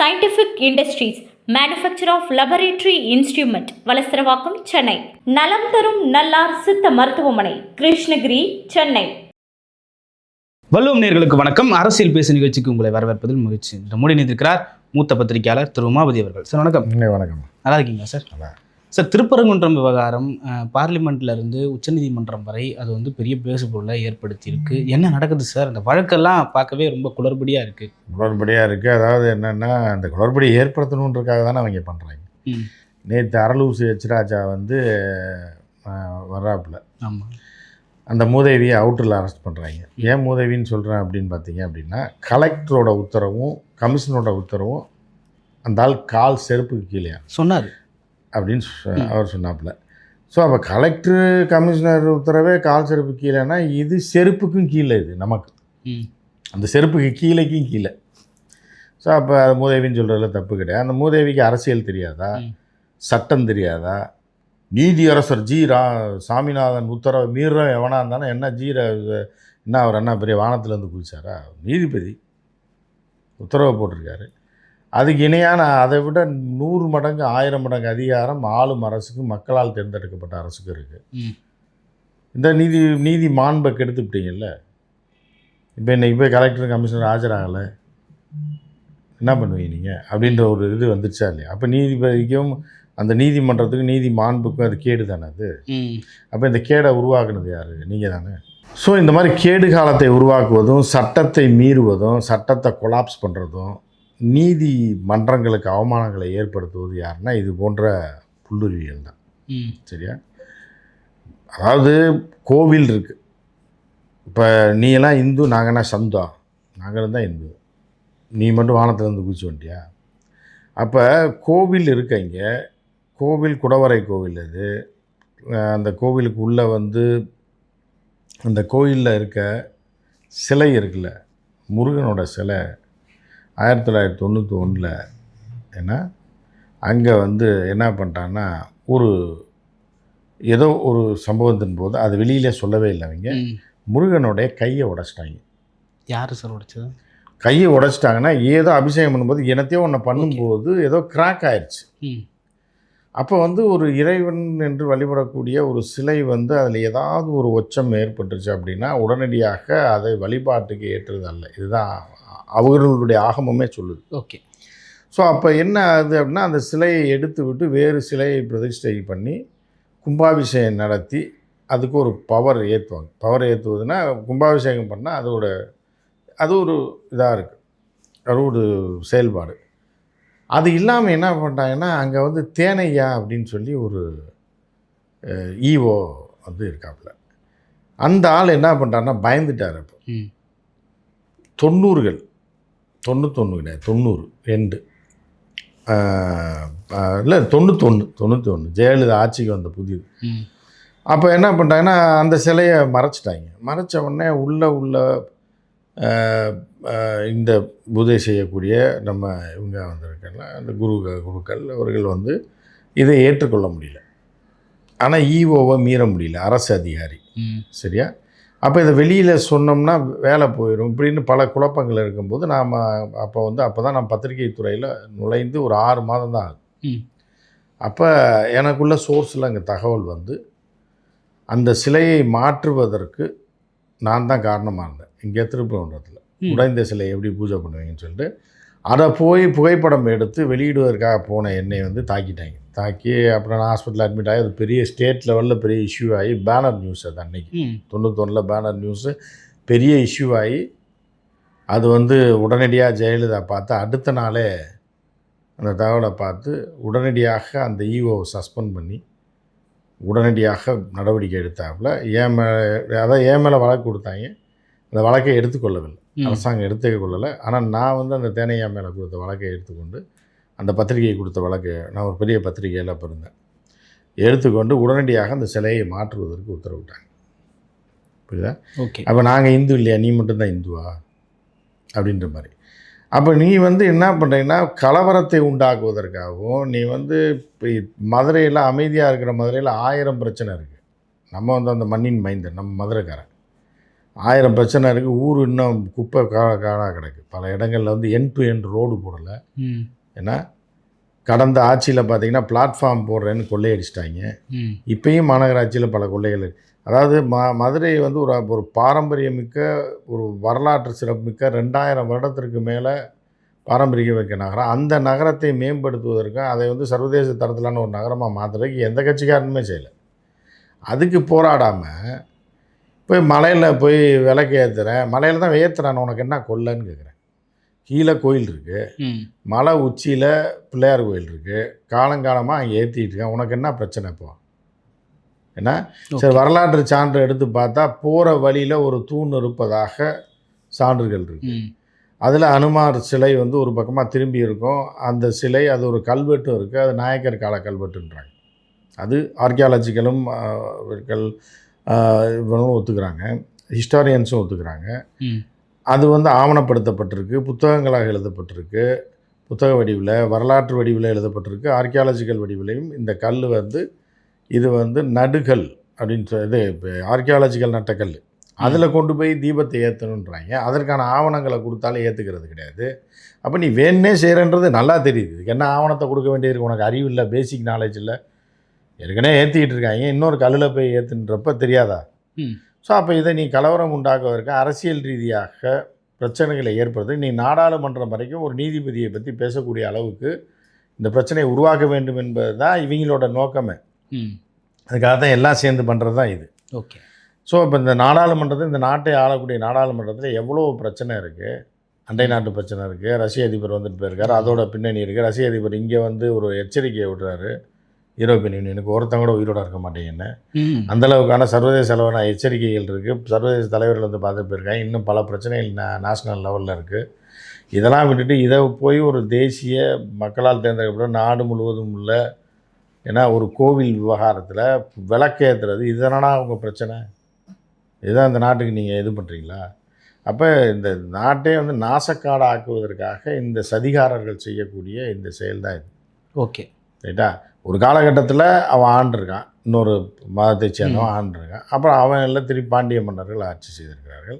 Scientific industries manufacture of laboratory instrument Valasaravakkam Chennai. நலம் தரும் நல்லார் சித்த மருத்துவமனை கிருஷ்ணகிரி சென்னை. வல்லுவம் நேர்களுக்கு வணக்கம். அரசியல் பேசு நிகழ்ச்சிக்கு உங்களை வரவேற்பதில் மகிழ்ச்சி. இன்று மூடி நிற்கிறார் மூத்த பத்திரிகையாளர் திரு உமாபதி அவர்கள். சார் வணக்கம். வணக்கம். நல்லா இருக்கீங்களா சார்? நல்லா. சார் திருப்பரங்குன்றம் விவகாரம் அஹ், பார்லிமெண்ட்ல இருந்து உச்சநீதிமன்றம் வரை அது வந்து பெரிய பேசுபொருளை ஏற்படுத்தி இருக்கு என்ன நடக்குது சார்? அந்த வழக்கெல்லாம் பார்க்கவே ரொம்ப குளறுபடியா இருக்கு. குளறுபடியாக இருக்குது அதாவது என்னென்னா அந்த குளறுபடியை ஏற்படுத்தணுன்றக்காக தானே அவங்க பண்ணுறாங்க. நேற்று அரலூசி எச்ராஜா வந்து வர்றாப்புல. ஆமா. அந்த மூதேவியை அவுட்டரில் அரெஸ்ட் பண்ணுறாங்க ஏன் மூதேவின்னு சொல்கிறேன் அப்படின்னு பார்த்தீங்க அப்படின்னா கலெக்டரோட உத்தரவும் கமிஷனரோட உத்தரவும் அந்த ஆள் கால் செருப்புக்கு கீழே. சொன்னார். அப்படின்னு அவர் சொன்னாப்புல. ஸோ அப்போ கலெக்டர் கமிஷனர் உத்தரவே கால் செருப்பு கீழேன்னா இது செருப்புக்கும் கீழே இது நமக்கு. அந்த செருப்புக்கு கீழேக்கும் கீழே. ஸோ அப்போ அது மூதேவின்னு சொல்கிறதுல தப்பு கிடையாது. அந்த மூதேவிக்கு அரசியல் தெரியாதா. சட்டம் தெரியாதா? நீதியரசர் ஜி ரா சாமிநாதன் உத்தரவை மீற எவனா இருந்தானே என்ன ஜீர என்ன அவர் என்ன பெரிய வானத்துலேருந்து குதிச்சாரா நீதிபதி உத்தரவை போட்டிருக்காரு. அதுக்கு இணையான அதை விட நூறு மடங்கு ஆயிரம் மடங்கு அதிகாரம் ஆளும் அரசுக்கு மக்களால் தேர்ந்தெடுக்கப்பட்ட அரசுக்கு இருக்குது. இந்த நீதி நீதி மாண்பை கெடுத்துவிட்டீங்கல்ல இப்போ இன்னைக்கு போய் கலெக்டர் கமிஷனர் ஆஜராகலை. என்ன பண்ணுவீங்க நீங்கள் அப்படின்ற ஒரு இது வந்துருச்சா இல்லையா? அப்போ நீதிபதிக்கும் அந்த நீதிமன்றத்துக்கும் நீதி மாண்புக்கும் அது கேடு தானே அது. அப்போ இந்த கேடை உருவாக்குனது யார்? நீங்கள் தானே. ஸோ இந்த மாதிரி கேடு காலத்தை உருவாக்குவதும் சட்டத்தை மீறுவதும் சட்டத்தை கொலாப்ஸ் பண்ணுறதும் நீதி மன்றங்களுக்கு அவமானங்களை ஏற்படுத்துவது யாருன்னா இது போன்ற புல்லுருவியல் தான். சரியா? அதாவது கோவில் இருக்குது இப்போ நீ எல்லாம் இந்து நாங்கன்னா சந்தா. நாங்கள் தான் இந்து. நீ மட்டும் வானத்துலேருந்து குதிச்சு வந்துட்டியா? அப்போ கோவில் இருக்கு இங்கே கோவில் குடவரை கோவில் அது. அந்த கோவிலுக்கு உள்ளே வந்து அந்த கோயிலில் இருக்க சிலை இருக்குல்ல முருகனோட சிலை. ஆயிரத்தி தொள்ளாயிரத்தி தொண்ணூற்றி ஒன்றில் ஏன்னா அங்கே வந்து என்ன பண்ணிட்டான்னா ஒரு ஏதோ ஒரு சம்பவத்தின் போது அது வெளியிலே சொல்லவே இல்லை அவங்க. முருகனுடைய கையை உடைச்சிட்டாங்க. யாரு சார் உடைச்சது? கையை உடைச்சிட்டாங்கன்னா ஏதோ அபிஷேகம் பண்ணும்போது என்னத்தையோ ஒன்று பண்ணும்போது ஏதோ கிராக் ஆயிடுச்சு. அப்போ வந்து ஒரு இறைவன் என்று வழிபடக்கூடிய ஒரு சிலை வந்து அதில் ஏதாவது ஒரு ஒச்சம் ஏற்பட்டுருச்சு அப்படின்னா உடனடியாக அதை வழிபாட்டுக்கு ஏற்றது அல்ல. இதுதான் அவர்களுடைய ஆகமமே சொல்லுது. ஓகே. ஸோ அப்போ என்ன ஆகுது அப்படின்னா அந்த சிலையை எடுத்து விட்டு வேறு சிலையை பிரதிஷ்டை பண்ணி கும்பாபிஷேகம் நடத்தி அதுக்கு ஒரு பவர் ஏற்றுவாங்க பவர் ஏற்றுவதுன்னா கும்பாபிஷேகம் பண்ணால் அதோட அது ஒரு இதாக இருக்குது அது ஒரு செயல்பாடு. அது இல்லாமல் என்ன பண்ணிட்டாங்கன்னா அங்கே வந்து தேனையா அப்படின்னு சொல்லி ஒரு ஈவோ வந்து இருக்காப்புல. அந்த ஆள் என்ன பண்ணிட்டாருன்னா பயந்துட்டார் அப்போ. தொண்ணூறுகள். தொண்ணூத்தொன்று கிடையாது தொண்ணூறு ரெண்டு. இல்லை தொண்ணூத்தொன்று தொண்ணூத்தொன்று ஜெயலலிதா ஆட்சிக்கு வந்த புதியது. அப்போ என்ன பண்ணிட்டாங்கன்னா அந்த சிலையை மறைச்சிட்டாங்க. மறைச்ச உடனே உள்ள உள்ள இந்த பூஜை செய்யக்கூடிய நம்ம இவங்க வந்திருக்கல அந்த குரு குருக்கள் அவர்கள் வந்து இதை ஏற்றுக்கொள்ள முடியல. ஆனால் ஈஓவை மீற முடியல அரசு அதிகாரி. சரியா? அப்போ இதை வெளியில் சொன்னோம்னா வேலை போயிடும் இப்படின்னு பல குழப்பங்கள் இருக்கும்போது நாம் அப்போ வந்து அப்போ தான் நான் பத்திரிகை துறையில் நுழைந்து ஒரு ஆறு மாதம் தான் ஆகுது ம். அப்போ எனக்குள்ள சோர்ஸில் அங்கே தகவல் வந்து அந்த சிலையை மாற்றுவதற்கு நான் தான் காரணமாக இருந்தேன் இங்கே திருப்பரங்குன்றத்தில். உடைந்த சிலையை எப்படி பூஜை பண்ணுவீங்கன்னு சொல்லிட்டு அதை போய் புகைப்படம் எடுத்து வெளியிடுவதற்காக போன என்னை வந்து தாக்கிட்டாங்க தாக்கி அப்புறம் நான் ஹாஸ்பிட்டல் அட்மிட் ஆகி அது பெரிய ஸ்டேட் லெவலில் பெரிய இஷ்யூ ஆகி பேனர் நியூஸ் அது அன்னைக்கு. தொண்ணூத்தொன்னில் பேனர் நியூஸு பெரிய இஷ்யூ ஆகி அது வந்து உடனடியாக ஜெயலலிதா பார்த்து அடுத்த நாளே அந்த தகவலை பார்த்து உடனடியாக அந்த ஈஓவை சஸ்பெண்ட் பண்ணி உடனடியாக நடவடிக்கை எடுத்தாப்புல ஏன் மேலே அதான் ஏன் மேலே வழக்கு கொடுத்தாங்க அந்த வழக்கை எடுத்துக்கொள்ளவில்லை. அரசாங்கம் எடுத்துக்க கொள்ளலை. ஆனால் நான் வந்து அந்த தேனையா மேலே கொடுத்த வழக்கை எடுத்துக்கொண்டு அந்த பத்திரிகையை கொடுத்த வழக்கு நான் ஒரு பெரிய பத்திரிகையில் அப்போ இருந்தேன் எடுத்துக்கொண்டு உடனடியாக அந்த சிலையை மாற்றுவதற்கு உத்தரவிட்டாங்க. புரியுதா? ஓகே. அப்போ நாங்கள் இந்து இல்லையா? நீ மட்டும்தான் இந்துவா? அப்படின்ற மாதிரி. அப்போ நீ வந்து என்ன பண்ணுறீங்கன்னா கலவரத்தை உண்டாக்குவதற்காகவும் நீ வந்து இப்போ மதுரையில் அமைதியாக இருக்கிற மதுரையில் ஆயிரம் பிரச்சனை இருக்குது நம்ம வந்து அந்த மண்ணின் மைந்தன் நம்ம மதுரைக்காரன். ஆயிரம் பிரச்சனை இருக்குது ஊர் இன்னும் குப்பை கா காடாக கிடக்கு. பல இடங்களில் வந்து என் டு என் ரோடு போடலை. ஏன்னா கடந்த ஆட்சியில் பார்த்தீங்கன்னா பிளாட்ஃபார்ம் போடுறேன்னு கொள்ளையடிச்சிட்டாங்க. இப்பயும் மாநகராட்சியில் பல கொள்ளைகள் இருக்கு. அதாவது ம மதுரை வந்து ஒரு ஒரு பாரம்பரியமிக்க ஒரு வரலாற்று சிறப்புமிக்க ரெண்டாயிரம் வருடத்திற்கு மேலே பாரம்பரியமிக்க நகரம். அந்த நகரத்தை மேம்படுத்துவதற்கு அதை வந்து சர்வதேச தரத்திலான ஒரு நகரமாக மாற்றுறதுக்கு எந்த கட்சிக்காரனுமே செய்யலை. அதுக்கு போராடாமல் போய் மலையில் போய் விளக்கு ஏற்றுறேன் மலையில் தான் ஏற்றுறான் உனக்கு என்ன கொல்லைன்னு கேட்குறேன் கீழே கோயில் இருக்குது மலை உச்சியில் பிள்ளையார் கோயில் இருக்குது காலங்காலமாக அங்கே ஏற்றிட்டு இருக்கேன். உனக்கு என்ன பிரச்சனை இப்போ? என்ன? சரி வரலாற்று சான்று எடுத்து பார்த்தா போகிற வழியில் ஒரு தூண் இருப்பதாக சான்றுகள் இருக்குது அதில் அனுமார் சிலை வந்து ஒரு பக்கமாக திரும்பி இருக்கும். அந்த சிலை அது ஒரு கல்வெட்டும் இருக்குது அது நாயக்கர் கால கல்வெட்டுன்றாங்க. அது ஆர்கியாலஜிக்கலும் இவங்களும் ஒத்துக்கிறாங்க. ஹிஸ்டாரியன்ஸும் ஒத்துக்கிறாங்க. அது வந்து ஆவணப்படுத்தப்பட்டிருக்கு புத்தகங்களாக எழுதப்பட்டிருக்கு புத்தக வடிவில் வரலாற்று வடிவில் எழுதப்பட்டிருக்கு ஆர்கியாலஜிக்கல் வடிவிலையும் இந்த கல் வந்து இது வந்து நடுகல் அப்படின்னு சொ- இது ஆர்கியாலஜிக்கல் நட்டக்கல் அதில் கொண்டு போய் தீபத்தை ஏற்றணுன்றாங்க அதற்கான ஆவணங்களை கொடுத்தாலும் ஏற்றுக்கிறது கிடையாது. அப்போ நீ வேணே செய்கிறன்றது நல்லா தெரியுது. என்ன ஆவணத்தை கொடுக்க வேண்டியிருக்கு? உனக்கு அறிவு இல்லை பேசிக் நாலேஜ் இல்லை. ஏற்கனவே ஏற்றிக்கிட்டு இருக்காங்க. இன்னொரு கல்லில் போய் ஏற்றுன்றப்ப தெரியாதா? ஸோ அப்போ இதை நீ கலவரம் உண்டாக்குவதற்கு அரசியல் ரீதியாக பிரச்சனைகளை ஏற்படுத்தி நீ நாடாளுமன்றம் வரைக்கும் ஒரு நீதிபதியை பற்றி பேசக்கூடிய அளவுக்கு இந்த பிரச்சனையை உருவாக்க வேண்டும் என்பது தான் இவங்களோட நோக்கமே. அதுக்காக தான் எல்லாம் சேர்ந்து பண்ணுறது தான் இது. ஓகே. ஸோ இப்போ இந்த நாடாளுமன்றத்தில் இந்த நாட்டை ஆளக்கூடிய நாடாளுமன்றத்தில் எவ்வளோ பிரச்சனை இருக்குது அண்டை நாட்டு பிரச்சனை இருக்குது ரஷ்ய அதிபர் வந்துட்டு போயிருக்காரு. அதோட பின்னணி இருக்குது ரஷ்ய அதிபர் இங்கே வந்து ஒரு எச்சரிக்கையை விடுறாரு. யூரோப்பியன் யூனியனுக்கு ஒருத்தங்க கூட உயிரோட இருக்க மாட்டேங்கன்னு அந்த அளவுக்கான சர்வதேச அளவான எச்சரிக்கைகள் இருக்குது சர்வதேச தலைவர்கள் வந்து பார்த்துட்டு போயிருக்காங்க. இன்னும் பல பிரச்சனைகள் நேஷ்னல் லெவலில் இருக்குது இதெல்லாம் விட்டுட்டு இதை போய் ஒரு தேசிய மக்களால் தேர்ந்தெடுக்கப்பட்ட நாடு முழுவதும் உள்ள ஏன்னா ஒரு கோவில் விவகாரத்தில் விளக்கேற்றுறது இதனா உங்க பிரச்சனை. இதுதான் இந்த நாட்டுக்கு நீங்கள் இது பண்ணுறீங்களா அப்போ இந்த நாட்டே வந்து நாசக்காடு ஆக்குவதற்காக இந்த சதிகாரர்கள் செய்யக்கூடிய இந்த செயல் தான் இது. ஓகே. ரைட்டா? ஒரு காலகட்டத்தில் அவன் ஆண்டிருக்கான். இன்னொரு மதத்தை சேர்ந்தவன் ஆண்டிருக்கான். அப்புறம் அவன் எல்லாம் திருப்பி பாண்டிய மன்னர்கள் ஆட்சி செய்திருக்கிறார்கள்.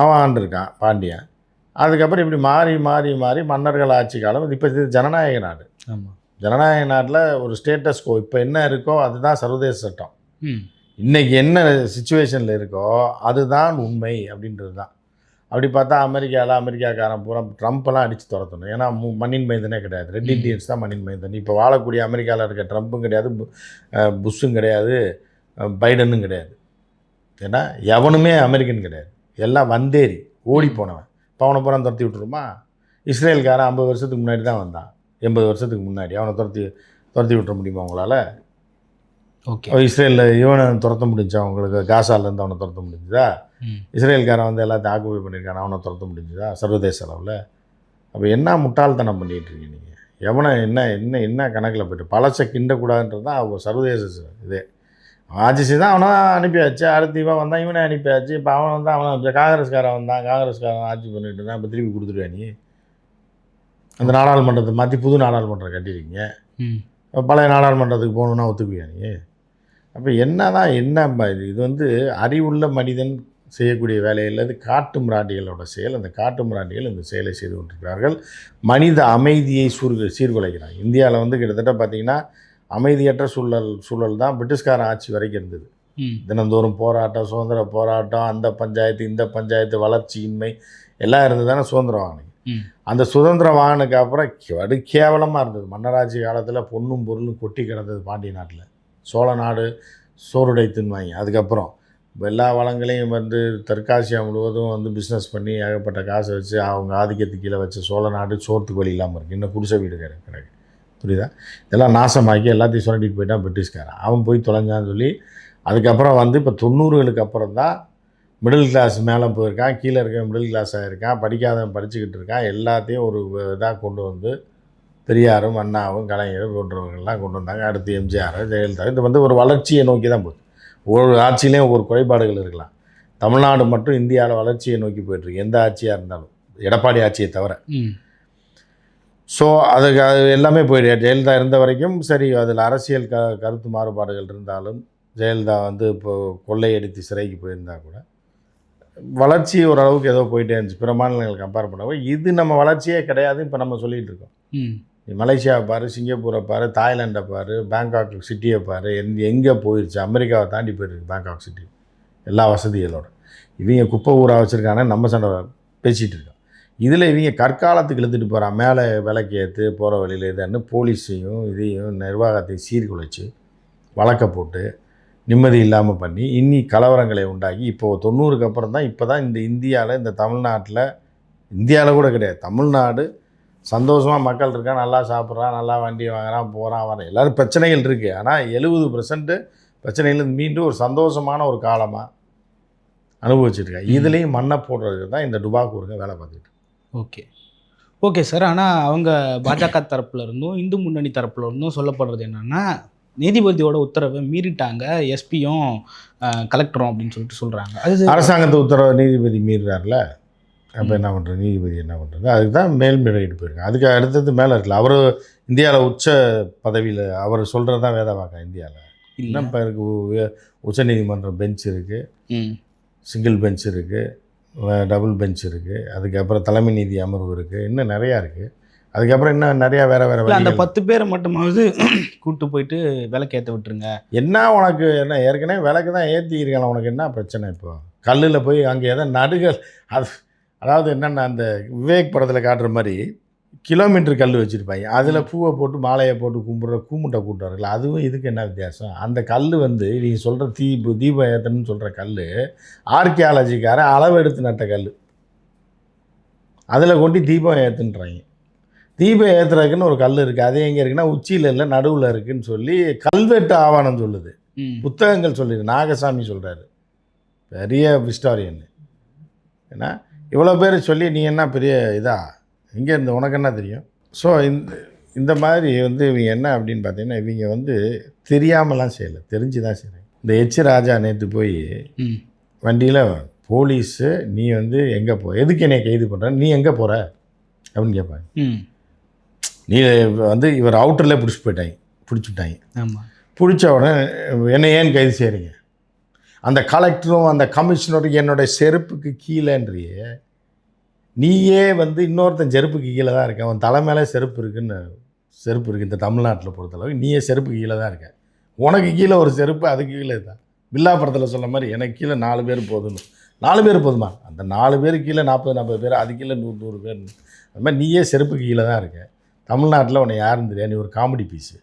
அவன் ஆண்டிருக்கான் பாண்டியன். அதுக்கப்புறம் இப்படி மாறி மாறி மாறி மன்னர்கள் ஆட்சி காலம். இப்போ இது ஜனநாயக நாடு. ஆமாம் ஜனநாயக நாட்டில் ஒரு ஸ்டேட்டஸ் கோ இப்போ என்ன இருக்கோ அதுதான் சர்வதேச சட்டம். இன்றைக்கி என்ன சுச்சுவேஷனில் இருக்கோ அதுதான் உண்மை அப்படின்றது தான். அப்படி பார்த்தா அமெரிக்காவில் அமெரிக்காக்காரன் பூரா ட்ரம்ப்பெல்லாம் அடித்து துரத்தணும். ஏன்னா மு- மண்ணின் மைந்தனே கிடையாது. ரெட் இண்டியன்ஸ் தான் மண்ணின் மைந்தன். இப்போ வாழக்கூடிய அமெரிக்காவில் இருக்க ட்ரம்ப்பும் கிடையாது புஷ்ஷும் கிடையாது பைடனும் கிடையாது. ஏன்னா எவனுமே அமெரிக்கன் கிடையாது. எல்லாம் வந்தேரி ஓடி போனவன். இப்போ அவனை பூரா துரத்தி விட்டுருமா? இஸ்ரேல்காரன் ஐம்பது வருஷத்துக்கு முன்னாடி தான் வந்தான். எண்பது வருஷத்துக்கு முன்னாடி. அவனை துரத்தி துரத்தி விட்டுற முடியுமா உங்களால்? ஓகே. இஸ்ரேலில் இவனை துரத்த முடிஞ்சா உங்களுக்கு காசாலேருந்து அவனை துரத்த முடிஞ்சுதா? இஸ்ரேல்காரன் வந்து எல்லாத்தையும் ஆக்குபை பண்ணியிருக்கான் அவனை துரத்த முடிஞ்சுதா? சர்வதேச அளவில். அப்போ என்ன முட்டாள்தனம் பண்ணிகிட்டு இருக்கீங்க நீங்கள் எவனை என்ன என்ன என்ன கணக்கில் போயிட்டு பழசை கிண்டக்கூடாதுன்றது தான் அவங்க சர்வதேச இதே. ஆட்சி செய்து அவனை அனுப்பியாச்சு அடுத்து இவன் வந்தான் இவனை அனுப்பியாச்சு இப்போ அவன் வந்து அவன் காங்கிரஸ்காரன் வந்தான் காங்கிரஸ்காரன் ஆட்சி பண்ணிட்டு இருந்தான் இப்போ திருப்பி கொடுத்துருவா நீ? அந்த நாடாளுமன்றத்தை மாற்றி புது நாடாளுமன்றம் கட்டியிருக்கீங்க. பழைய நாடாளுமன்றத்துக்கு போகணுன்னா ஒத்துக்குவியா நீ? அப்போ என்ன தான் என்ன இது? இது வந்து அறிவுள்ள மனிதன் செய்யக்கூடிய வேலையில் இது காட்டு மிராண்டிகளோட செயல். அந்த காட்டு மிராண்டிகள் இந்த செயலை செய்து கொண்டிருக்கிறார்கள். மனித அமைதியை சூர் சீர்குலைக்கிறாங்க. இந்தியாவில் வந்து கிட்டத்தட்ட பார்த்திங்கன்னா அமைதியற்ற சூழல் சூழல் தான் பிரிட்டிஷ்காரன் ஆட்சி வரைக்கும் இருந்தது. தினந்தோறும் போராட்டம் சுதந்திர போராட்டம் அந்த பஞ்சாயத்து இந்த பஞ்சாயத்து வளர்ச்சியின்மை எல்லாம் இருந்து தானே சுதந்திரம் வாங்கினீங்க ம். அந்த சுதந்திரம் வாங்கினதுக்கு அப்புறம் கடு கேவலமாக இருந்தது. மன்னராட்சி காலத்தில் பொண்ணும் பொருளும் கொட்டி கிடந்தது பாண்டிய நாட்டில். சோழ நாடு சோறுடை தின்வாங்க. அதுக்கப்புறம் எல்லா வளங்களையும் வந்து தெற்காசியா முழுவதும் வந்து பிஸ்னஸ் பண்ணி ஏகப்பட்ட காசை வச்சு அவங்க ஆதிக்கத்துக்கு கீழே வச்ச சோழ நாடு சோத்துக்கு வழி இல்லாமல் இருக்குது இன்னும் குடிசை வீடு கிடக்கு கிடக்கு புரியுதா? இதெல்லாம் நாசமாக்கி எல்லாத்தையும் சுரண்டிட்டு போயிட்டான் பிரிட்டிஷ்காரன். அவன் போய் தொலைஞ்சான்னு சொல்லி அதுக்கப்புறம் வந்து இப்போ தொண்ணூறுகளுக்கு அப்புறம் தான் மிடில் கிளாஸ் மேலே போயிருக்கான். கீழே இருக்க மிடில் கிளாஸாக இருக்கான் படிக்காதவன் படிச்சுக்கிட்டு இருக்கான். எல்லாத்தையும் ஒரு இதாக கொண்டு வந்து பெரியாரும் அண்ணாவும் கலைஞரும் போன்றவர்கள்லாம் கொண்டு வந்தாங்க. அடுத்து எம்ஜிஆர் ஜெயலலிதா. இது வந்து ஒரு வளர்ச்சியை நோக்கி தான் போகுது ஒரு ஆட்சியிலையும் ஒவ்வொரு குறைபாடுகள் இருக்கலாம். தமிழ்நாடு மட்டும் இந்தியாவில் வளர்ச்சியை நோக்கி போயிட்டுருக்கு. எந்த ஆட்சியாக இருந்தாலும். எடப்பாடி ஆட்சியை தவிர. ஸோ அதுக்கு அது எல்லாமே போயிடு ஜெயலலிதா இருந்த வரைக்கும் சரி அதில் அரசியல் க கருத்து மாறுபாடுகள் இருந்தாலும் ஜெயலலிதா வந்து இப்போ கொள்ளையடித்து சிறைக்கு போயிருந்தா கூட வளர்ச்சி ஓரளவுக்கு ஏதோ போயிட்டே இருந்துச்சு. பிற மாநிலங்களை கம்பேர் பண்ணவோ இது நம்ம வளர்ச்சியே கிடையாது இப்போ நம்ம சொல்லிகிட்டு இருக்கோம். மலேசியாவை பாரு சிங்கப்பூரை பாரு தாய்லாண்டை பாரு பேங்காக் சிட்டியை பாரு எந்த எங்கே போயிடுச்சு அமெரிக்காவை தாண்டி போயிருக்கு பேங்காக் சிட்டி. எல்லா வசதிகளோட. இவங்க குப்பை ஊராக வச்சுருக்காங்க நம்ம சண்டை பேசிகிட்டு இருக்கோம். இதில் இவங்க கற்காலத்துக்கு இழுத்துட்டு போகிறான் மேலே விலைக்கு ஏற்று போகிற வழியில் இதுன்னு போலீஸையும் இதையும் நிர்வாகத்தையும் சீர்குலைச்சு வழக்க போட்டு நிம்மதி இல்லாமல் பண்ணி இன்னி கலவரங்களை உண்டாக்கி இப்போது தொண்ணூறுக்கு அப்புறம் தான் இப்போ தான் இந்த இந்தியாவில் இந்த தமிழ்நாட்டில் இந்தியாவில் கூட கிடையாது தமிழ்நாடு சந்தோஷமாக மக்கள் இருக்கான் நல்லா சாப்பிட்றான் நல்லா வண்டி வாங்குறான் போகிறான் வரான் எல்லோரும் பிரச்சனைகள் இருக்குது ஆனால் எழுபது பர்சன்ட்டு பிரச்சனைகள் மீண்டும் ஒரு சந்தோஷமான ஒரு காலமாக அனுபவிச்சிருக்கேன் இதுலேயும் மண்ணை போடுறதுக்கு தான் இந்த டுபாக்கூருங்க வேலை பார்த்துட்டு ஓகே. ஓகே சார் ஆனால் அவங்க பாஜக தரப்புல இருந்தும் இந்து முன்னணி தரப்புல இருந்தும் சொல்லப்படுறது என்னன்னா நீதிபதியோட உத்தரவை மீறிட்டாங்க எஸ்பியும் கலெக்டரும் அப்படின்னு சொல்லிட்டு சொல்கிறாங்க அது அரசாங்கத்தை உத்தரவு நீதிபதி மீறுறாருல? அப்போ என்ன பண்ணுறது நீதிபதி என்ன பண்ணுறது அதுக்கு தான் மேல்முறையீடு போயிருக்காங்க. அதுக்கு அடுத்தது மேலே இருக்குல்ல. அவர் இந்தியாவில் உச்ச பதவியில் அவர் சொல்கிறது தான் வேத வாக்கா இந்தியாவில் இல்லை. இன்னும் இப்போ இருக்குது உச்சநீதிமன்றம் பெஞ்ச் இருக்குது சிங்கிள் பெஞ்ச் இருக்குது டபுள் பெஞ்ச் இருக்குது அதுக்கப்புறம் தலைமை நீதி அமர்வு இருக்குது இன்னும் நிறையா இருக்குது அதுக்கப்புறம் இன்னும் நிறையா வேறு வேறு அந்த. பத்து பேரை மட்டுமாவது கூட்டு போயிட்டு விலைக்கு விட்டுருங்க. என்ன உனக்கு? என்ன ஏற்கனவே விளக்கு தான் ஏற்றிக்கிறீங்களா உனக்கு என்ன பிரச்சனை இப்போ? கல்லில் போய் அங்கே எதோ நடுகள். அது அதாவது என்னென்ன அந்த விவேக் படத்தில் காட்டுற மாதிரி கிலோமீட்டர் கல் வச்சுருப்பாங்க. அதில் பூவை போட்டு மாலையை போட்டு கும்பிட்ற கூமுட்டை கூட்டுவார்கள் அதுவும் இதுக்கு என்ன வித்தியாசம்? அந்த கல் வந்து நீங்கள் சொல்கிற தீபு தீப ஏத்தன்னு சொல்கிற கல் ஆர்கியாலஜிக்காரன் அளவு எடுத்து நட்ட கல் அதில் கொண்டு தீபம் ஏற்றுன்றாங்க தீபம் ஏற்றுறதுக்குன்னு ஒரு கல் இருக்குது அது எங்கே இருக்குன்னா உச்சியில் இல்லை நடுவில் இருக்குன்னு சொல்லி கல்வெட்டு ஆவணம் சொல்லுது. புத்தகங்கள் சொல்லிடு நாகசாமி சொல்கிறாரு பெரிய ஹிஸ்டாரியன் ஏன்னா இவ்வளோ பேர் சொல்லி நீ என்ன பெரிய இதா? எங்கே இருந்து உனக்கு என்ன தெரியும்? ஸோ இந்த இந்த மாதிரி வந்து இவங்க என்ன அப்படின்னு பார்த்தீங்கன்னா இவங்க வந்து தெரியாமலாம் செய்யலை. தெரிஞ்சு தான் செய்கிறாங்க இந்த எச் ராஜா நேற்று போய் வண்டியில் போலீஸு நீ வந்து எங்கே போ எதுக்கு என்னை கைது பண்ணுற நீ எங்கே போகிற அப்படின்னு கேட்பாங்க நீ வந்து இவர் அவுட்டரில் பிடிச்சி போயிட்டாங்க. பிடிச்சிட்டாங்க ஆமாம் பிடிச்ச உடனே என்னை ஏன் கைது செய்கிறீங்க அந்த கலெக்டரும் அந்த கமிஷனரும் என்னுடைய செருப்புக்கு கீழேன்றியே நீயே வந்து இன்னொருத்தன் செருப்புக்கு கீழே தான் இருக்க. அவன் தலை மேலே செருப்பு இருக்குன்னு செருப்பு இருக்குது இந்த தமிழ்நாட்டில் பொறுத்தளவு. நீயே செருப்புக்கு கீழே தான் இருக்க. உனக்கு கீழே ஒரு செருப்பு அதுக்கு கீழே தான் வில்லாப்படத்தில் சொன்ன மாதிரி எனக்கு கீழே நாலு பேர் போதும்னு. நாலு பேர் போதுமா? அந்த நாலு பேர் கீழே நாற்பது நாற்பது பேர் அது கீழே நூறு நூறு பேர். அது மாதிரி நீயே செருப்புக்கு கீழே தான் இருக்க. தமிழ்நாட்டில் உன்னை யாருன்னு தெரியாது நீ ஒரு காமெடி பீஸு.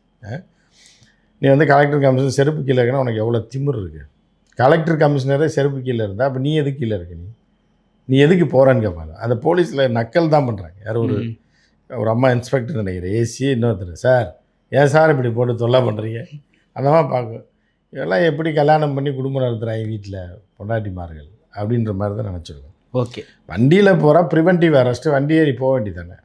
நீ வந்து கலெக்டர் கமிஷன் செருப்பு கீழே இருக்குன்னா உனக்கு எவ்வளோ திமிர் இருக்குது கலெக்டர் கமிஷனரே செருப்பு கீழே இருந்தால் அப்போ நீ எதுக்கு கீழே இருக்க நீ? நீ எதுக்கு போகிறேன்னு கேட்பாங்க அந்த போலீஸில் நக்கல் தான் பண்ணுறாங்க யார் ஒரு. ஒரு அம்மா இன்ஸ்பெக்டர் நினைக்கிறேன். ஏசி இன்னொருத்தர். சார் ஏன் சார் இப்படி போட்டு தொல்லை பண்ணுறீங்க அந்த மாதிரி பார்க்கும். இதெல்லாம் எப்படி கல்யாணம் பண்ணி குடும்பம் நடத்துகிறாங்க வீட்டில் பொண்டாட்டிமார்கள்? அப்படின்ற மாதிரி தான் நினச்சிருக்கோம். ஓகே. வண்டியில் போகிறா ப்ரிவென்டிவ் அரெஸ்ட்டு வண்டி ஏறி போக வேண்டியதானே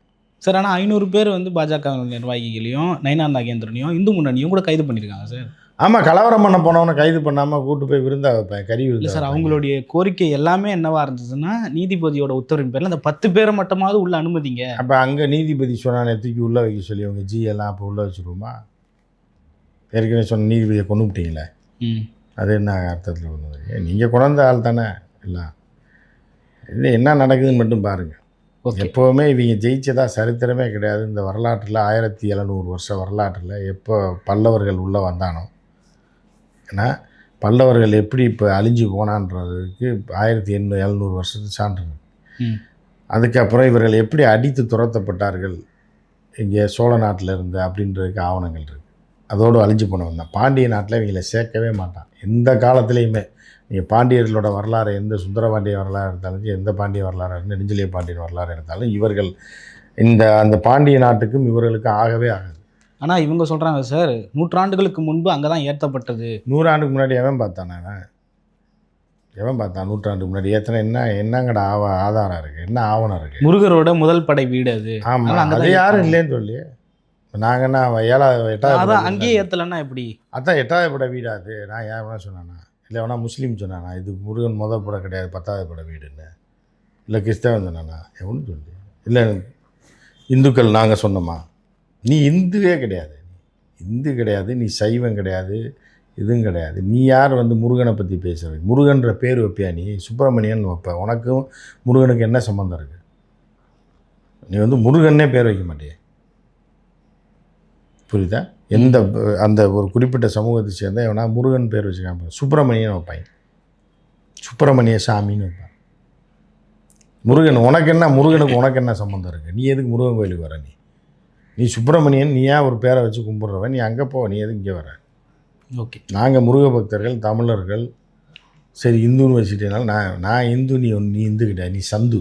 சார் ஆனால் ஐநூறு பேர் வந்து பாஜக நிர்வாகிகளையும் நயனா நாகேந்திரனையும் இந்து முன்னணியும் கூட கைது பண்ணியிருக்காங்க சார். ஆமாம் கலவரம் பண்ண போனவனை கைது பண்ணாமல் கூட்டு போய் விருந்தா வைப்பேன் கறி விருந்தா சார். அவங்களுடைய கோரிக்கை எல்லாமே என்னவா இருந்ததுன்னா நீதிபதியோட உத்தரவின் பேரில் அந்த பத்து பேரை மட்டுமாவது உள்ள அனுமதிங்க. அப்போ அங்கே நீதிபதி சொன்னானே தூக்கி உள்ளே வைக்க சொல்லி அவங்க ஜி எல்லாம் அப்போ உள்ளே வச்சுருவோமா? ஏற்கனவே சொன்ன நீதிபதியை கொண்டு விட்டீங்களே. அது என்ன அர்த்தத்தில் வரீங்க நீங்கள் கொண்டாந்த ஆள் தானே எல்லாம். இல்லை என்ன நடக்குதுன்னு மட்டும் பாருங்கள் எப்போவுமே இவங்க ஜெயிச்சதா சரித்திரமே கிடையாது. இந்த வரலாற்றில் ஆயிரத்தி எழுநூறு வருஷ வரலாற்றில் எப்போ பல்லவர்கள் உள்ளே வந்தானோ ஏன்னா பல்லவர்கள் எப்படி இப்போ அழிஞ்சு போனான்றதுக்கு ஆயிரத்தி எண்ணூறு எழுநூறு வருஷத்துக்கு சான்று அதுக்கப்புறம் இவர்கள் எப்படி அடித்து துரத்தப்பட்டார்கள்? இங்கே சோழ நாட்டில் இருந்து அப்படின்றதுக்கு ஆவணங்கள் இருக்குது அதோடு அழிஞ்சு போனவன் தான். பாண்டிய நாட்டில் இவங்களை சேர்க்கவே மாட்டான். எந்த காலத்துலேயுமே நீங்கள் பாண்டியர்களோட வரலாறு எந்த சுந்தரபாண்டிய வரலாறு எடுத்தாலும் சரி, எந்த பாண்டிய வரலாறு இருந்தாலும் நெடுஞ்செழிய பாண்டியன் வரலாறு எடுத்தாலும் இவர்கள் இந்த அந்த பாண்டிய நாட்டுக்கும் இவர்களுக்கும் ஆகவே ஆகாது. ஆனால் இவங்க சொல்கிறாங்க சார் நூற்றாண்டுகளுக்கு முன்பு அங்கே தான் ஏற்றப்பட்டது நூறாண்டுக்கு முன்னாடி எவன் பார்த்தானே அவன்? எவன் பார்த்தான் நூற்றாண்டுக்கு முன்னாடி? எத்தனை என்ன என்னங்கடா ஆவ ஆதாரம் இருக்குது என்ன ஆவணம் இருக்குது முருகரோட முதல் படை வீடு அது. ஆமாம் அங்கதான் அது யாரும். இல்லைன்னு சொல்லி. நாங்கள் என்ன ஏழாவது எட்டாவது அதான் அங்கேயே? ஏற்றலைன்னா எப்படி? அதான் எட்டாவது பட வீடா அது? நான் ஏன் வேணா சொன்னானா? இல்லை வேணா முஸ்லீம் சொன்னானா? இது முருகன் முதல் படம் கிடையாது பத்தாவது பட வீடுன்னு. இல்லை கிறிஸ்தவன் சொன்னானா? எவனு சொல்லி இல்லை இந்துக்கள் நாங்கள் சொன்னோமா? நீ இந்துவே கிடையாது. இந்து கிடையாது நீ சைவம் கிடையாது இதுவும் கிடையாது. நீ யார் வந்து முருகனை பற்றி பேசுகிற முருகன்ற பேர் வைப்பியா நீ? சுப்பிரமணியன் வைப்ப. உனக்கும் முருகனுக்கு என்ன சம்மந்தம் இருக்குது நீ வந்து முருகன்னே பேர் வைக்க மாட்டியே. புரியுதா? எந்த அந்த ஒரு குறிப்பிட்ட சமூகத்தை சேர்ந்த எவனா முருகன் பேர் வச்சுக்காம சுப்பிரமணியன் வைப்பாங்க சுப்பிரமணிய சாமின்னு வைப்பான். முருகன் உனக்கு என்ன முருகனுக்கு உனக்கு என்ன சம்மந்தம் இருக்குது நீ எதுக்கு முருகன் கோயிலுக்கு வர நீ? நீ சுப்பிரமணியன் நீ ஏன் ஒரு பேரை வச்சு கும்பிட்றவன் நீ அங்கே போ நீ எதுக்கு இங்கே வர? ஓகே. நாங்கள் முருக பக்தர்கள் தமிழர்கள் சரி இந்துன்னு வச்சுட்டேனால நான் நான் இந்து நீ நீ இந்து கிடையாது நீ சந்து.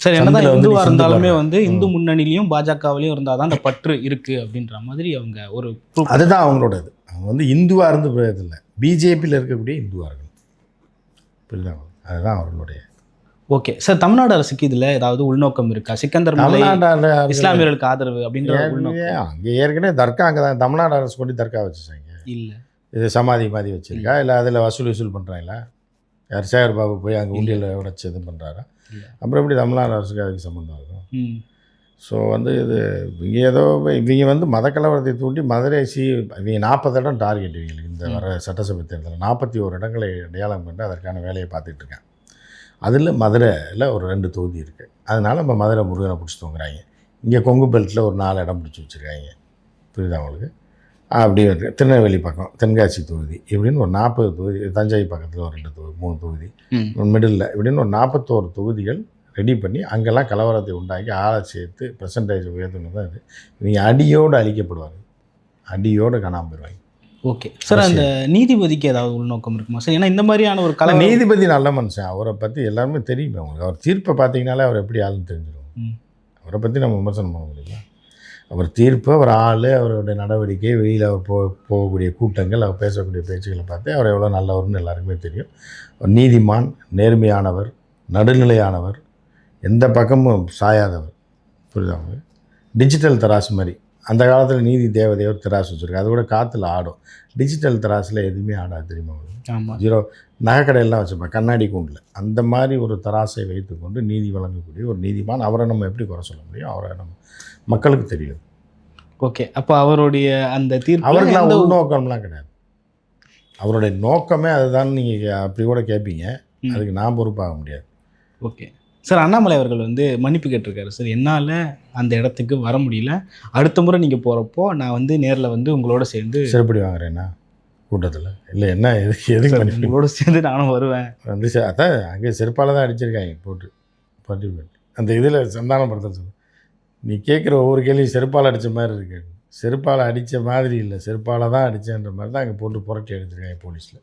சார் என்னதான் இந்துவா இருந்தாலுமே வந்து. இந்து முன்னணியிலையும் பாஜகவிலையும் இருந்தால் தான் அந்த பற்று இருக்கு அப்படின்ற மாதிரி அவங்க ஒரு அதுதான் அவங்களோட இது அவங்க வந்து இந்துவாக இருந்து பிரயோஜனம் இல்லை. பிஜேபியில் இருக்கக்கூடிய இந்துவார்கள் புரியுதா அதுதான் அவர்களுடைய ஓகே. சார் தமிழ்நாடு அரசுக்கு இதுல ஏதாவது உள்நோக்கம் இருக்கா? சிக்கந்தர் தமிழ்நாடு இஸ்லாமியர்களுக்கு ஆதரவு அப்படின்ற அங்கே ஏற்கனவே தர்கா அங்கே தான் தமிழ்நாடு அரசு கொண்டு தர்கா வச்சுட்டாங்க இல்ல. இது சமாதி மாதிரி வச்சிருக்கா? இல்லை. அதில் வசூல் வசூல் பண்ணுறாங்களா யார் சேகர் பாபு போய் அங்கே உண்டியல் உடைச்சு இது பண்ணுறாரா. அப்புறம் எப்படி தமிழ்நாடு அரசுக்கு அதுக்கு சம்மந்தம் இருக்கும் ஸோ வந்து இது இவங்க ஏதோ இவங்க வந்து மத கலவரத்தை தூண்டி மதுரை சி இவங்க நாற்பது இடம் டார்கெட் இவங்களுக்கு இந்த வர சட்டசபை தேர்தலில். நாற்பத்தி ஒரு இடங்களை அடையாளம் கண்டு அதற்கான வேலையை பார்த்துட்டு இருக்காங்க. அதில் மதுரையில் ஒரு ரெண்டு தொகுதி இருக்குது. அதனால நம்ம மதுரை முருகனை பிடிச்சி தூங்குறாங்க. இங்கே கொங்கு பெல்ட்டில் ஒரு நாலு இடம் பிடிச்சி வச்சுருக்காங்க. புரியுதா உங்களுக்கு? அப்படி இருக்கு. திருநெல்வேலி பக்கம் தென்காசி தொகுதி இப்படின்னு ஒரு நாற்பது தொகுதி தஞ்சை பக்கத்தில் ஒரு ரெண்டு தொகுதி மூணு தொகுதி. மிடில் இப்படின்னு ஒரு நாற்பத்தோரு தொகுதிகள் ரெடி பண்ணி அங்கெல்லாம் கலவரத்தை உண்டாக்கி ஆளை சேர்த்து பெர்சன்டேஜ் உயர்த்தணும் தான் இது. இவங்க அடியோடு அழிக்கப்படுவாங்க. அடியோடு காணாமல் போயிடுவாங்க. ஓகே. சார் அந்த நீதிபதிக்கு ஏதாவது உள்நோக்கம் இருக்குமா? சார் ஏன்னா இந்த மாதிரியான ஒரு கலை நீதிபதி நல்ல மனுஷன். அவரை பற்றி எல்லாருமே தெரியுமே அவங்களுக்கு அவர் தீர்ப்பை பார்த்தீங்கனாலே அவர் எப்படி ஆளுன்னு தெரிஞ்சிடும். அவரை பற்றி நம்ம விமர்சனம் பண்ண முடியுமா? அவர் தீர்ப்பு அவர் ஆள் அவருடைய நடவடிக்கை வெளியில் அவர் போ போகக்கூடிய கூட்டங்கள் அவர் பேசக்கூடிய பேச்சுக்களை பார்த்து அவர் எவ்வளோ நல்லவர்னு எல்லாருக்குமே தெரியும். அவர் நீதிமான் நேர்மையானவர் நடுநிலையானவர் எந்த பக்கமும் சாயாதவர். புரியுதா உங்களுக்கு? டிஜிட்டல் தராசு மாதிரி. அந்த காலத்தில் நீதி தேவதையோ ஒரு தராசு வச்சுருக்கு. அது கூட காற்றுல ஆடும். டிஜிட்டல் தராசில் எதுவுமே ஆடாது தெரியுமா உங்களுக்கு? ஆமா. ஜீரோ நகைக்கடையெல்லாம் வச்சுருப்பேன். கண்ணாடி கூண்டில். அந்த மாதிரி ஒரு தராசை வைத்துக்கொண்டு நீதி வழங்கக்கூடிய ஒரு நீதிமான் அவரை நம்ம எப்படி குறை சொல்ல முடியும்? அவரை நம்ம மக்களுக்கு தெரியும். ஓகே. அப்போ அவருடைய அந்த தீர்ப்பு அவருக்கெல்லாம் உள்நோக்கம்லாம் கிடையாது. அவருடைய நோக்கமே அதுதான் நீங்கள் அப்படி கூட கேட்பீங்க. அதுக்கு நான் பொறுப்பாக முடியாது. ஓகே. சார் அண்ணாமலை அவர்கள் வந்து மன்னிப்பு கேட்டிருக்காரு சார். என்னால் அந்த இடத்துக்கு வர முடியல. அடுத்த முறை நீங்கள் போகிறப்போ நான் வந்து நேரில் வந்து உங்களோட சேர்ந்து செருப்படி வாங்குறேன்னா கூட்டத்தில். இல்லை என்ன எதுக்கு எதுக்கு உங்களோட சேர்ந்து நானும் வருவேன். வந்து அதான் அங்கே செருப்பால் தான் அடிச்சிருக்காங்க போட்டு பட்டி போட்டு. அந்த இதில் சந்தானம் படத்தில் சொல்லு நீ கேட்குற ஒவ்வொரு கேள்வியும் செருப்பால் அடித்த மாதிரி இருக்கு. செருப்பால் அடித்த மாதிரி இல்லை. செருப்பால் தான் அடித்தேன்ற மாதிரி தான் அங்கே போட்டு புரட்டி அடிச்சிருக்காங்க போலீஸில்.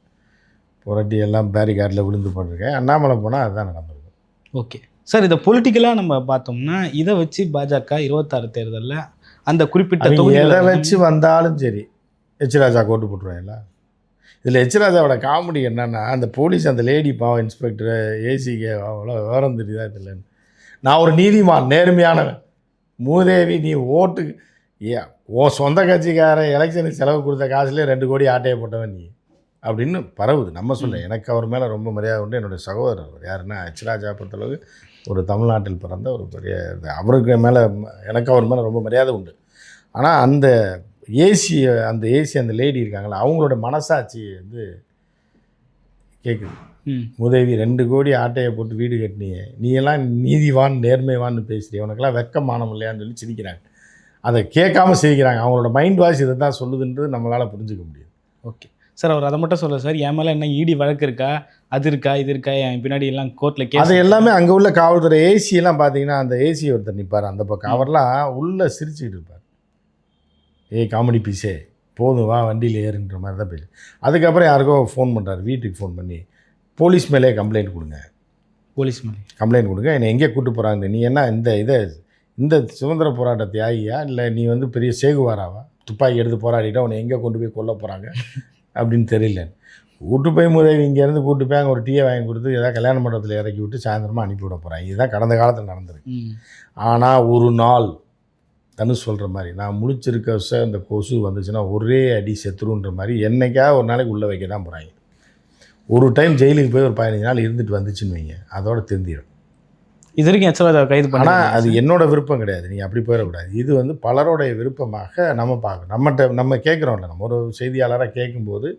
புரட்டி எல்லாம் பேரிகார்டில் விழுந்து போட்டிருக்கேன் அண்ணாமலை போனால் அதுதான் நடந்திருக்கும். ஓகே. சார் இதை பொலிட்டிக்கலாக நம்ம பார்த்தோம்னா இதை வச்சு பாஜக இருபத்தாறு தேர்தலில் அந்த குறிப்பிட்ட எதை வச்சு வந்தாலும் சரி எச் ராஜா கோட்டு போட்டுருவாங்களா? இதில் ராஜாவோட காமெடி என்னன்னா அந்த போலீஸ் அந்த லேடி பாவம் இன்ஸ்பெக்டர் ஏசிக்கு அவ்வளோ விவரம் தெரியுதா இல்லைன்னு நான் ஒரு நீதிமான் நேர்மையானவன். மூதேவி நீ ஓட்டு ஏ ஓ சொந்த கட்சிக்காரன் எலெக்ஷனுக்கு செலவு கொடுத்த காசுலேயே ரெண்டு கோடி ஆட்டையை போட்டவன் நீ. அப்படின்னு பரவுது. நம்ம சொல்ல எனக்கு அவர் மேலே ரொம்ப மரியாதை உண்டு. என்னுடைய சகோதரர் யாருன்னா எச் ராஜா பொறுத்தளவு ஒரு தமிழ்நாட்டில் பிறந்த ஒரு பெரிய இது. அவருக்கு மேலே எனக்கு அவர் மேலே ரொம்ப மரியாதை உண்டு. ஆனால் அந்த ஏசி அந்த ஏசி அந்த லேடி இருக்காங்களா அவங்களோட மனசாட்சி வந்து கேட்குது உதவி ரெண்டு கோடி ஆட்டையை போட்டு வீடு கட்டினியே. நீ எல்லாம் நீதிவான் நேர்மைவான்னு பேசுறிய. உனக்கெல்லாம் வெக்கமானம் இல்லையான்னு சொல்லி சிரிக்கிறாங்க. அதை கேட்காம சிரிக்கிறாங்க. அவங்களோட மைண்ட் வாஷ் இதை தான் சொல்லுதுன்றது நம்மளால் புரிஞ்சுக்க முடியும் ஓகே. சார் அவர் அதை மட்டும் சொல்ல சார். என் மேலே என்ன ஈடி வழக்கு இருக்கா? அது இருக்கா? இது இருக்கா? என் பின்னாடி எல்லாம் கோர்ட்டில் கேஸ் அது எல்லாமே அங்கே உள்ள காவல்துறை ஏசி எல்லாம் பார்த்தீங்கன்னா அந்த ஏசி ஒருத்தர் நிற்பார் அந்த பக்கம் அவர்லாம் உள்ளே சிரிச்சுக்கிட்டு இருப்பார். ஏய் காமெடி பீஸே போதும் வா வண்டியில் ஏறுன்ற மாதிரி தான் பேசு அதுக்கப்புறம் யாருக்கோ ஃபோன் பண்ணுறாரு வீட்டுக்கு ஃபோன் பண்ணி போலீஸ் மேலே கம்ப்ளைண்ட் கொடுங்க. போலீஸ் மேலே. கம்ப்ளைண்ட் கொடுங்க. என்னை எங்கே கூட்டு போகிறாங்க நீ என்ன இந்த இதை இந்த சுதந்திர போராட்ட தியாகியா? இல்லை நீ வந்து பெரிய சேகுவாராவா? துப்பாக்கி எடுத்து போராடிட்டா உன்னை எங்கே கொண்டு போய் கொல்ல போகிறாங்க அப்படின்னு தெரியல. கூட்டு போய் முதவி இங்கேருந்து கூட்டு போய் அங்கே ஒரு டீயை வாங்கி கொடுத்து ஏதாவது கல்யாண மண்டபத்தில் இறக்கி விட்டு சாயந்தரமாக அனுப்பி விட போகிறாங்க இதுதான் கடந்த காலத்தில் நடந்திருக்கு. ஆனால் ஒரு நாள் தனுஷ் சொல்கிற மாதிரி நான் முழிச்சிருக்க வருஷம் இந்த கொசு வந்துச்சுன்னா ஒரே அடி செத்துருன்ற மாதிரி என்னைக்கா ஒரு நாளைக்கு உள்ளே வைக்க தான் போகிறாங்க ஒரு டைம் ஜெயிலுக்கு போய் ஒரு பதினஞ்சு நாள் இருந்துட்டு வந்துச்சுன்னு வைங்க. அதோட திருந்திடும் இது வரைக்கும் எச்சராஜா கைது பண்ண ஆனால் அது என்னோட விருப்பம் கிடையாது. நீங்கள் அப்படி போயிடக்கூடாது. இது வந்து பலருடைய விருப்பமாக நம்ம பார்க்கணும். நம்மகிட்ட நம்ம கேட்குறோம்ல நம்ம ஒரு செய்தியாளராக கேட்கும்போது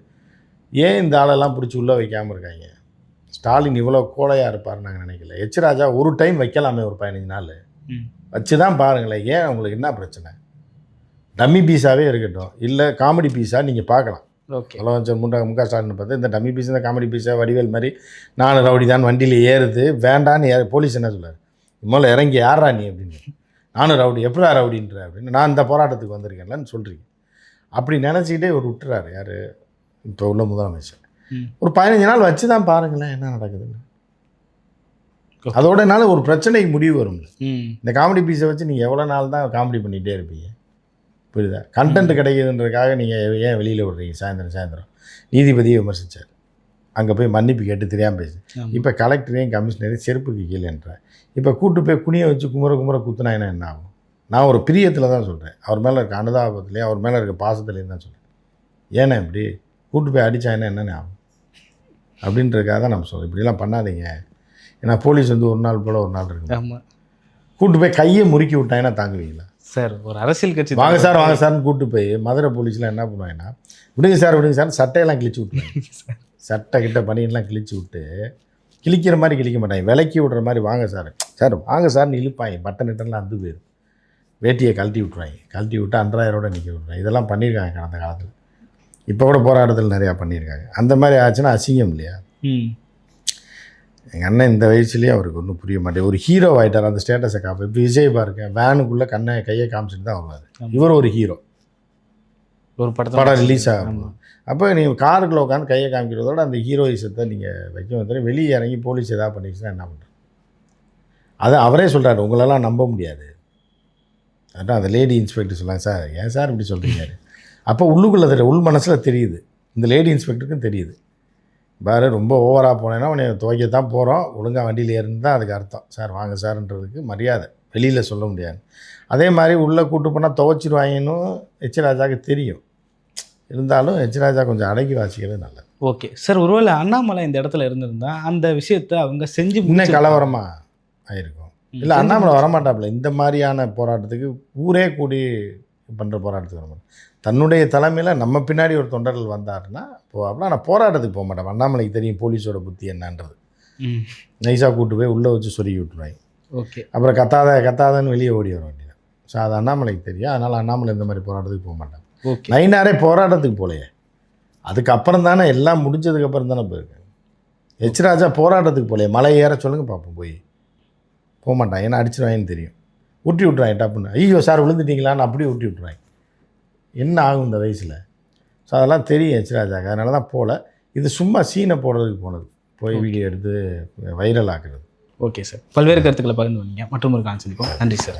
ஏன் இந்த ஆளெல்லாம் பிடிச்சி உள்ளே வைக்காமல் இருக்காங்க? ஸ்டாலின் இவ்வளோ கோழையாக இருப்பார் நாங்கள் நினைக்கல. எச் ராஜா ஒரு டைம் வைக்கலாமே ஒரு பதினஞ்சு நாள். ம். வச்சு தான் பாருங்களேன். ஏன் உங்களுக்கு என்ன பிரச்சனை? டம்மி பீஸாவே இருக்கட்டும். இல்லை காமெடி பீஸாக நீங்கள் பார்க்கலாம். ஓகே. முதலமைச்சர் முண்டா முக ஸ்டாலின் பார்த்து இந்த டம்மி பீஸ் இந்த காமெடி பீஸாக வடிவேல் மாதிரி நானும் ரவுடி தான் வண்டியில் ஏறுது வேண்டான்னு ஏ போலீஸ் என்ன சொல்றாரு? முதல்ல இறங்கி யாரா நீ அப்படின்னு. நானும் ரவுடி எப்படா ரவுடின்ற அப்படின்னு. நான் இந்த போராட்டத்துக்கு வந்திருக்கேன்லன்னு சொல்கிறீங்க அப்படி நினச்சிக்கிட்டே ஒரு விட்டுறாரு யார்? இப்போ உள்ள முதலமைச்சர். ஒரு பதினஞ்சு நாள் வச்சு தான் பாருங்களேன் என்ன நடக்குதுன்னு. அதோடனால ஒரு பிரச்சனைக்கு முடிவு வரும்ல. இந்த காமெடி பீஸை வச்சு நீங்கள் எவ்வளோ நாள் தான் காமெடி பண்ணிகிட்டே இருப்பீங்க? புரியுதா? கண்டென்ட் கிடைக்குதுன்றதுக்காக நீங்கள் ஏன் வெளியில் விடுறீங்க சாயந்தரம் சாயந்தரம். நீதிபதியை விமர்சித்தார் அங்கே போய் மன்னிப்பு கேட்டு தெரியாமல் பேசு. இப்போ கலெக்டரையும் கமிஷனரையும் செருப்புக்கு கீழேன்ற இப்போ கூட்டு போய் குனிய வச்சு குமுற குமுற குத்துனாங்கன்னா என்ன ஆகும்? நான் ஒரு பிரியத்தில் தான் சொல்கிறேன் அவர் மேலே இருக்க அனுதாபத்துலேயும் அவர் மேலே இருக்க பாசத்துலேயும் தான் சொல்கிறேன் ஏன்னா இப்படி கூட்டு போய் அடித்தாங்கன்னா என்னென்ன ஆகும்? அப்படின்றதுக்காக தான் நம்ம சொல்கிறோம் இப்படிலாம் பண்ணாதீங்க. ஏன்னா போலீஸ் வந்து ஒரு நாள் போல் ஒரு நாள் இருக்கு கூட்டு போய் கையை முறுக்கி விட்டாங்கன்னா தாங்குவீங்களா? சார் ஒரு அரசியல் கட்சி வாங்க சார் வாங்க சார்னு கூட்டு போய் மதுரை போலீஸ்லாம் என்ன பண்ணுவாங்கன்னா விடுங்க சார் விடுங்க சார் சட்டையெல்லாம் கிழிச்சு விட்டுருவாங்க. சட்டை கிட்ட பனியெல்லாம் கிழிச்சு விட்டு கிழிக்கிற மாதிரி கிழிக்க மாட்டாங்க. விலக்கி விடுற மாதிரி வாங்க சார் சார் வாங்க சார்னு இழுப்பாங்க. பட்டன் இட்டெல்லாம் அந்து போயிடும் வேட்டியை கழட்டி விட்ருவாங்க கழட்டி விட்டு அன்றாயிரோட நிற்க விட்ருவாங்க இதெல்லாம் பண்ணியிருக்காங்க கடந்த காலத்தில். இப்போ கூட போராட்டத்தில் நிறையா பண்ணியிருக்காங்க. அந்த மாதிரி ஆச்சுன்னா அசிங்கம் இல்லையா? ம். எங்கள் அண்ணன் இந்த வயசுலேயே அவருக்கு ஒன்றும் புரிய மாட்டேன் ஒரு ஹீரோ ஆகிட்டார் அந்த ஸ்டேட்டஸை காப்ப. இப்போ விஜய் பாருங்க வேனுக்குள்ளே கண்ணை கையை காமிச்சிட்டு தான் வருவார். இவர் ஒரு ஹீரோ ஒரு படத்தை படம் ரிலீஸ் ஆகும் ஆமா. அப்போ நீங்கள் காருக்குள்ள உட்காந்து கையை காமிக்கிறதோட அந்த ஹீரோயிசத்தை நீங்கள் வைக்க வந்து வெளியே இறங்கி போலீஸ் எதாவது பண்ணிச்சுன்னா என்ன பண்ணுறது அது அவரே சொல்கிறாரு உங்களெல்லாம் நம்ப முடியாது. அதான் அந்த லேடி இன்ஸ்பெக்டர் சொன்னாங்க சார் ஏன் சார் இப்படி சொல்கிறீங்க அப்போ உள்ளுக்குள்ளே தெரிய உள் மனசில் தெரியுது. இந்த லேடி இன்ஸ்பெக்டருக்கும் தெரியுது. பாரு ரொம்ப ஓவராக போனேன்னா உன்னை துவைக்கத்தான் போகிறோம் ஒழுங்காக வண்டியில் ஏறுன்னு தான் அதுக்கு அர்த்தம். சார் வாங்க சார்ன்றதுக்கு மரியாதை. வெளியில் சொல்ல முடியாது. அதே மாதிரி உள்ளே கூட்டு போனால் துவைச்சிருவாங்கன்னு எச். ராஜாவுக்கு தெரியும். இருந்தாலும் எச். ராஜா கொஞ்சம் அடக்கி வாசிக்கிறது நல்லது. ஓகே. சார் ஒருவேளை அண்ணாமலை இந்த இடத்துல இருந்திருந்தா அந்த விஷயத்தை அவங்க செஞ்சு இன்னும். கலவரமாக ஆயிருக்கும். இல்லை அண்ணாமலை வரமாட்டாப்புல. இந்த மாதிரியான போராட்டத்துக்கு ஊரே கூடி பண்ணுற போராட்டத்துக்கு வரமாட்டேன் தன்னுடைய தலைமையில் நம்ம பின்னாடி ஒரு தொண்டர்கள் வந்தாருன்னா போவாப்புல ஆனால் போராட்டத்துக்கு போக மாட்டேன். அண்ணாமலைக்கு தெரியும் போலீஸோட புத்தி என்னன்றது. நைஸாக கூட்டு போய் உள்ளே வச்சு சொருகி விட்டுருவாங்க. ஓகே. அப்புறம் கத்தாத கத்தாதன்னு வெளியே ஓடி வர வேண்டியது ஸோ அது அண்ணாமலைக்கு தெரியும். அதனால் அண்ணாமலை இந்த மாதிரி போராட்டத்துக்கு போக மாட்டாங்க ஓகே. நைனாரே போராட்டத்துக்கு போலையே. அதுக்கப்புறம் தானே எல்லாம் முடிஞ்சதுக்கப்புறம் தானே போயிருக்காங்க எச் ராஜா போராட்டத்துக்கு போலையே. மலை ஏற சொல்லுங்க பார்ப்போம் போய். போக மாட்டான். ஏன்னா அடிச்சிருவாங்கன்னு தெரியும். ஊட்டி விட்றாங்க டப்புன்னு. ஐயோ சார் விழுந்துட்டீங்களான்னு அப்படியே ஊட்டி விட்ருவாங்க என்ன ஆகும் இந்த வயசில்? ஸோ அதெல்லாம் தெரியும் எச் ராஜாக்கு அதனால தான் போகல இது சும்மா சீனை போடுறதுக்கு போனது. போய் வீடியோ எடுத்து வைரல் ஆக்குறது. ஓகே சார் பல்வேறு கருத்துக்களை பகிர்ந்து வந்தீங்க மற்றும் ஒரு கான்செப்ட் நன்றி சார்